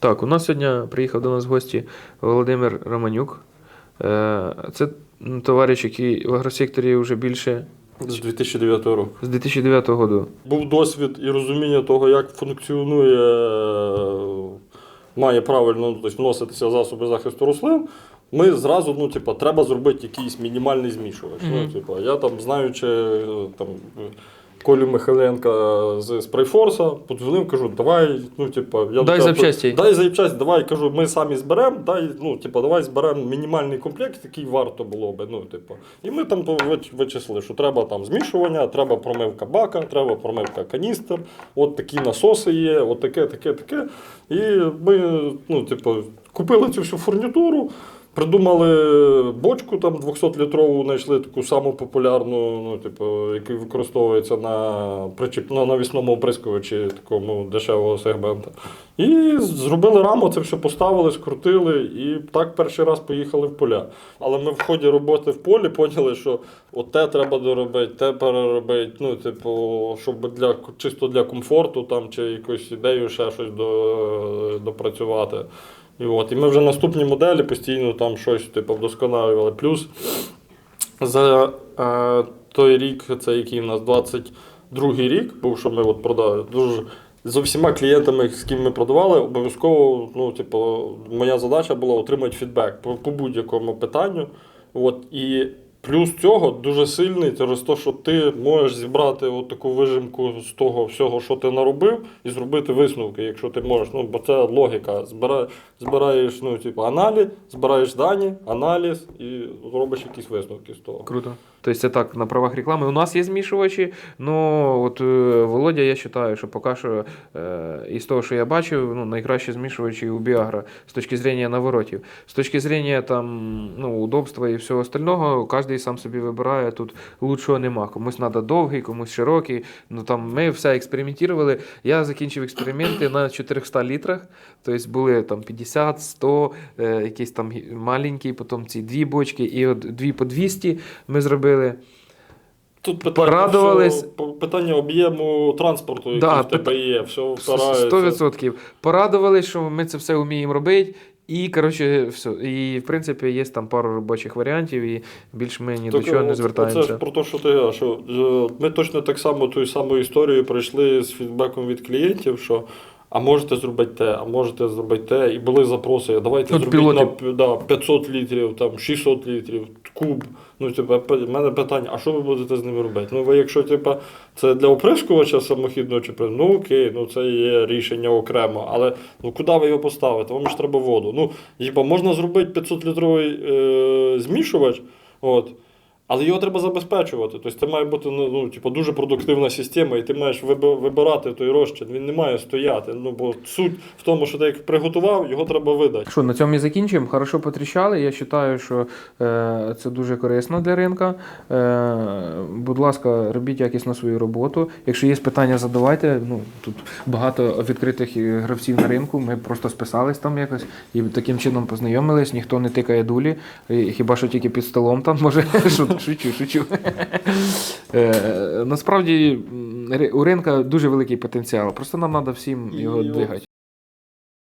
Так, у нас сьогодні приїхав до нас в гості Володимир Романюк. Е, Це товариш, який в агросекторі вже більше З 2009 року. з 2009 року. Був досвід і розуміння того, як функціонує, е, має правильно ну, тобто вноситися засоби захисту рослин. Ми зразу, ну, типу, треба зробити якийсь мінімальний змішувач. Мгм. Ну, типу, я там, знаючи е, там, Колю Михайленка з Спрайфорса, подзвонив, кажу, давай, ну, типу, я Дай запчасті. Дай запчасті, давай, кажу, ми самі зберемо, дай, ну, типу, давай зберемо мінімальний комплект, який варто було би. Ну, типу. І ми там вичислили, що треба там змішування, треба промивка бака, треба промивка каністр, от такі насоси є, от таке, таке, таке. І ми, ну, типу, купили цю всю фурнітуру. Придумали бочку там 200-літрову, знайшли таку саму популярну, ну, типу, яка використовується на причіп, на навісному оприскувачі такому дешевого сегмента. І зробили раму, це все поставили, скрутили, і так перший раз поїхали в поля. Але ми в ході роботи в полі поняли, що от те треба доробити, те переробити. Ну, типу, щоб для чисто для комфорту там чи якусь ідею ще щось до, допрацювати. І, от, і ми вже наступні моделі постійно там щось типу, вдосконалювали. Плюс за е, той рік, це який у нас 22-й рік, був, що ми от продали. Дуже з усіма клієнтами, з ким ми продавали, обов'язково, ну, типу, моя задача була отримати фідбек по, по будь-якому питанню. От, і плюс цього дуже сильний через те, що ти можеш зібрати от таку вижимку з того всього, що ти наробив, і зробити висновки, якщо ти можеш. Ну, бо це логіка. Збира, збираєш ну, типу, аналіз, збираєш дані, аналіз і робиш якісь висновки з того. Круто. Тобто це так, на правах реклами. У нас є змішувачі, ну от Володя, я вважаю, що поки що із того, що я бачив, ну, найкращі змішувачі у Біагра з точки зрення наворотів. З точки зрення там, ну, удобства і всього остального, кожен сам собі вибирає. Тут лучшого нема. Комусь треба довгий, комусь широкий. Ну там ми все експериментували. Я закінчив експерименти на 400 літрах. Тобто були там 50, 100, е, якісь там маленькі, потім ці дві бочки, і от дві по 200 ми зробили. Тут питання, Порадувались. по- питання об'єму транспорту, який Да, в тебе є, все впирається. 100%. Порадували, що ми це все вміємо робити. І, коротше, все. І, в принципі, є там пару робочих варіантів, і більш ми ні до Так, чого не звертаємося. Це ж про те, що ти що е, ми точно так само ту саму історію пройшли з фідбеком від клієнтів, що а можете зробити те, а можете зробити те. І були запроси, давайте От зробіть на пілотів. п- да, 500 літрів, там, 600 літрів, куб. Ну, типа, в мене питання, а що ви будете з ними робити? Ну, ви якщо типа, це для оприскувача самохідного чи ну окей, ну це є рішення окремо, але ну куди ви його поставите? Вам ж треба воду. Ну, типу, можна зробити 500 літровий е, змішувач. От. Але його треба забезпечувати. Тобто це має бути ну, ну, типу, дуже продуктивна система, і ти маєш виби- вибирати той розчин. Він не має стояти. Ну, бо суть в тому, що ти як приготував, його треба видати. Що, на цьому і закінчуємо. Хорошо потріщали. Я вважаю, що е, це дуже корисно для ринка. Е, будь ласка, робіть якісно свою роботу. Якщо є питання, задавайте. Ну, тут багато відкритих е, гравців на ринку. Ми просто списались там якось і таким чином познайомились. Ніхто не тикає дулі, хіба що тільки під столом там може. Шу- Шучу, шучу. Е, Насправді у ринка дуже великий потенціал. Просто нам треба всім його двигати.